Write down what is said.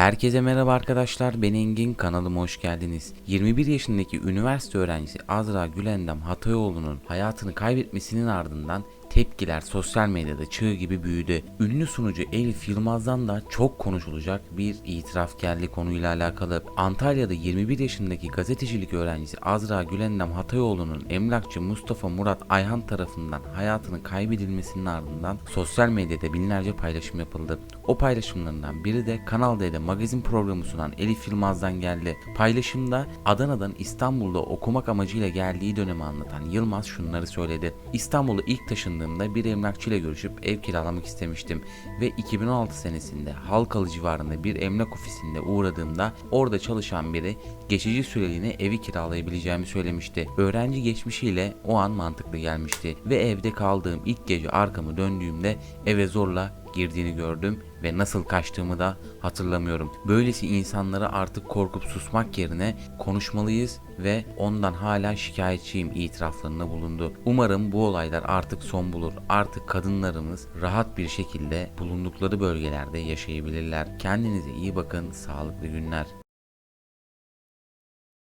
Herkese merhaba arkadaşlar ben Engin kanalıma hoş geldiniz. 21 yaşındaki üniversite öğrencisi Azra Gülendam Hatayoğlu'nun hayatını kaybetmesinin ardından tepkiler sosyal medyada çığ gibi büyüdü. Ünlü sunucu Elif Yılmaz'dan da çok konuşulacak bir itiraf geldi konuyla alakalı. Antalya'da 21 yaşındaki gazetecilik öğrencisi Azra Gülendam Hatayoğlu'nun emlakçı Mustafa Murat Ayhan tarafından hayatını kaybedilmesinin ardından sosyal medyada binlerce paylaşım yapıldı. O paylaşımlarından biri de Kanal D'de magazin programı sunan Elif Yılmaz'dan geldi. Paylaşımda Adana'dan İstanbul'da okumak amacıyla geldiği dönemi anlatan Yılmaz şunları söyledi. İstanbul'a ilk taşındığımda bir emlakçıyla görüşüp ev kiralamak istemiştim ve 2016 senesinde Halkalı civarında bir emlak ofisinde uğradığımda orada çalışan biri geçici süreliğine evi kiralayabileceğimi söylemişti. Öğrenci geçmişiyle o an mantıklı gelmişti ve evde kaldığım ilk gece arkamı döndüğümde eve zorla girdiğini gördüm ve nasıl kaçtığımı da hatırlamıyorum. Böylesi insanlara artık korkup susmak yerine konuşmalıyız ve ondan hala şikayetçiyim itiraflarında bulundu. Umarım bu olaylar artık son bulur. Artık kadınlarımız rahat bir şekilde bulundukları bölgelerde yaşayabilirler. Kendinize iyi bakın. Sağlıklı günler.